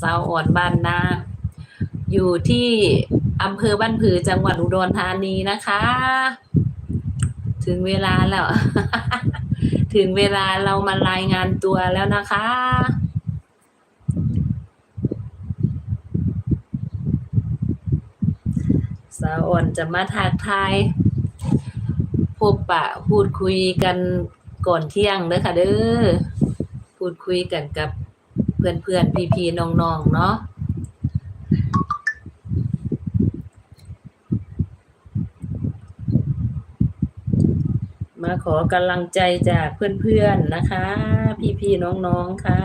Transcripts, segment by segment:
สาวอ่อนบ้านนาอยู่ที่อำเภอบ้านผือจังหวัดอุดรธานีนะคะ ถึงเวลาแล้ว ถึงเวลาเรามารายงานตัวแล้วนะคะ สาวอ่อนจะมาทักทายพบปะพูดคุยกันก่อนเที่ยงเด้อค่ะเด้อพูดคุยกันกับ เพื่อนเพื่อนพี่พี่ๆน้องๆเนาะมาขอกำลังใจจากเพื่อนๆนะคะ พี่พี่ๆน้องๆค่ะ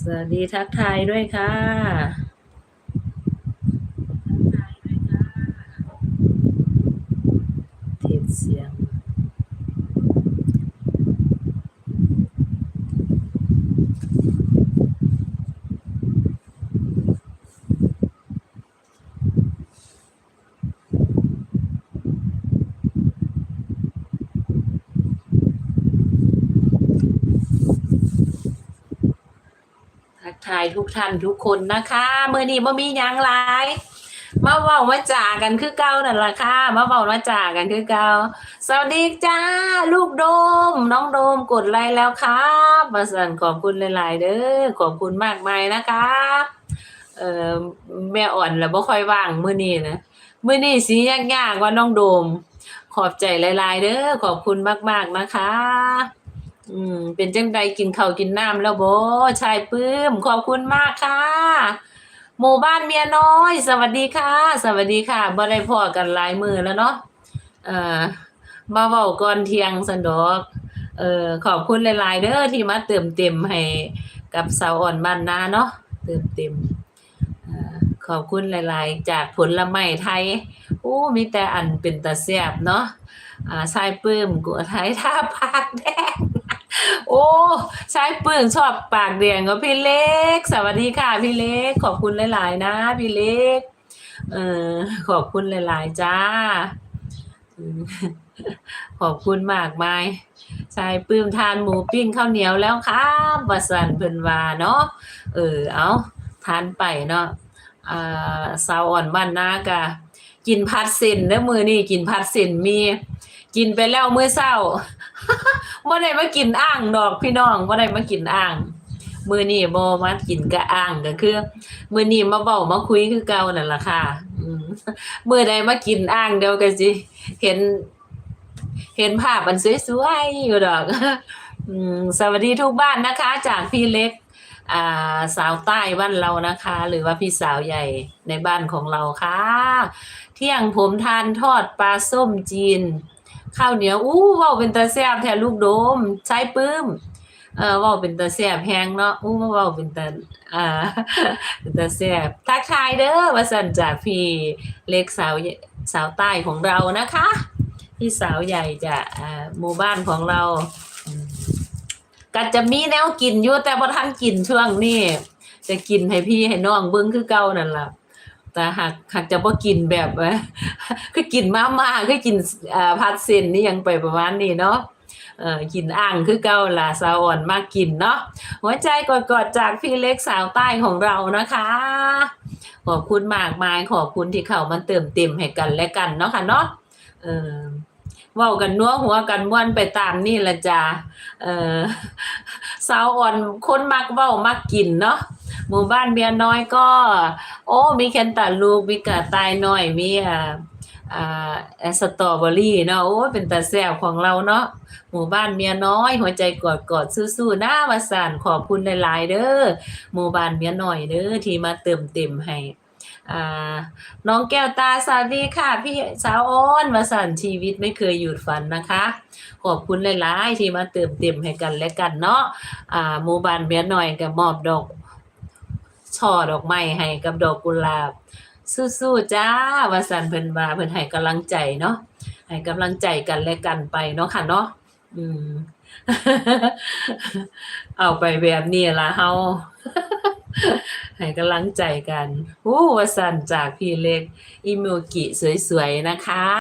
สวัสดีทักทายด้วยค่ะ เทปเสียง ทุกท่านทุกคนนะคะเมื่อนี้บ่มียังหลายมาเว้ามาจ่ากันคือเก่านั่นล่ะค่ะมาเว้ามาจ่ากันคือเก่าสวัสดีจ้า ลูกโดม น้องโดมกดไลค์แล้วครับมาสั่นขอบคุณหลายๆเด้อขอบคุณมากมายนะคะเอ่อแม่อ่อนแล้วบ่ค่อยว่างมื้อนี้นะมื้อนี้สิยากๆว่าน้องโดม ขอบใจหลายๆเด้อขอบคุณมากๆนะคะ อืม เป็นจังใดกินข้าวกินน้ำแล้วบ่ชายปื้ม ขอบคุณมากค่ะ หมู่บ้านเมียน้อย สวัสดีค่ะ สวัสดีค่ะบ่ได้พอกันหลายมือแล้วเนาะเอ่อมาเว้าก่อนเที่ยงสันดอกเอ่อขอบคุณหลาย ๆ เด้อที่มาเติมเต็มให้กับสาวอ่อนบ้านนาเนาะเติมเต็มอขอบคุณหลาย ๆ จากผลไม้ไทยโอ้มีแต่อันเป็นตาแซ่บเนาะอ่าชายปื้มกูไทยท่าปากแดง โอ้ใชายปื้มชอบปากแดงก็พี่เล็ก สวัสดีค่ะ พี่เล็ก ขอบคุณหลาย ๆ นะ พี่เล็ก เออขอบคุณหลาย ๆ จ้า ขอบคุณมากมายชายปื้มทานหมูปิ้งข้าวเหนียวแล้วครับว่าสันเพิ่นว่าเนาะเออเอาทานไปเนาะอ่าสาวอ่อนบ้านนากะกินผัดเส้นเด้อมือนี้กินผัดเส้นมี กินไปแล้วมื้อเช้า บ่ได้มากินอ่างดอกพี่น้องบ่ได้มากินอ่าง มือนี้บ่มากินกะอ่างก็คือ มือนี้มาเว้ามาคุยคือเก่านั่นล่ะค่ะมือใดมากินอ่างเดียวก็สิเห็น เห็นภาพอันสวยๆอยู่ดอกสวัสดีทุกบ้านนะคะ จากพี่เล็กอ่าสาวใต้บ้านเรานะคะ หรือว่าพี่สาวใหญ่ในบ้านของเราค่ะ เที่ยงผมทานทอดปลาส้มจีน ข้าวเหนียวอู้ว้าเป็นตาแซ่บแท้ลูกโดมใช้ปื้มเออเว้าเป็นตาแซ่บแฮงเนาะอู้ว้าเป็นตาอ่าเป็นตาแซ่บทักทายเด้อว่าสั่นจากพี่เล็กสาวสาวใต้ของเรานะคะ พี่สาวใหญ่จากอ่าหมู่บ้านของเราก็จะมีแนวกินอยู่แต่บ่ทันกินช่วงนี้จะกินให้พี่ให้น้องเบิ่งคือเก่านั่นแหละ แต่หากหากจะบ่กินแบบว่าคือกินมาม่าคือกินอ่าผัดเส้นนี่ยังไปประมาณนี้เนาะเออกินอ่างคือเก่าล่ะสาวอ่อนมากกินเนาะหัวใจกอดๆจากพี่เล็กสาวใต้ของเรานะคะ ขอบคุณมากมายขอบคุณที่เขามาเติมเต็มให้กันและกันเนาะค่ะเนาะเออเว้ากันนัวหัวกันม่วนไปตามนี่ละจ้าเออสาวอ่อนคนมักเว้ามักกินเนาะ หมู่บ้านเมียน้อยก็ โอ้ มีแคนตาลูปมีกระต่ายน้อยมีอ่าอ่าแอสตรอเบอรี่เนาะโอ้เป็นตาแซ่บของเราเนาะหมู่บ้านเมียน้อย หัวใจกอดกอดสู้ๆหนะว่าสั่นขอบคุณหลาย ๆ เด้อหมู่บ้านเมียน้อยเด้อที่มาเติมเต็มให้อ่าน้องแก้วตาสวัสดีค่ะ พี่สาวอ้อนว่าสั่นชีวิตไม่เคยหยุดฝันนะคะ ขอบคุณหลาย ๆ ที่มาเติมเต็มให้กันและกันเนาะอ่าหมู่บ้านเมียน้อยก็มอบดอก ช่อดอกไม้ให้กับดอกกุหลาบ สู้ๆจ้าว่าสันเพิ่นว่าเพิ่นให้กำลังใจเนาะให้กำลังใจกันและกันไปเนาะค่ะเนาะอืม เอาไปแบบนี้ละเฮาให้กำลังใจกันอู้ว่าสันจากพี่เล็ก อิโมกิสวยๆนะคะ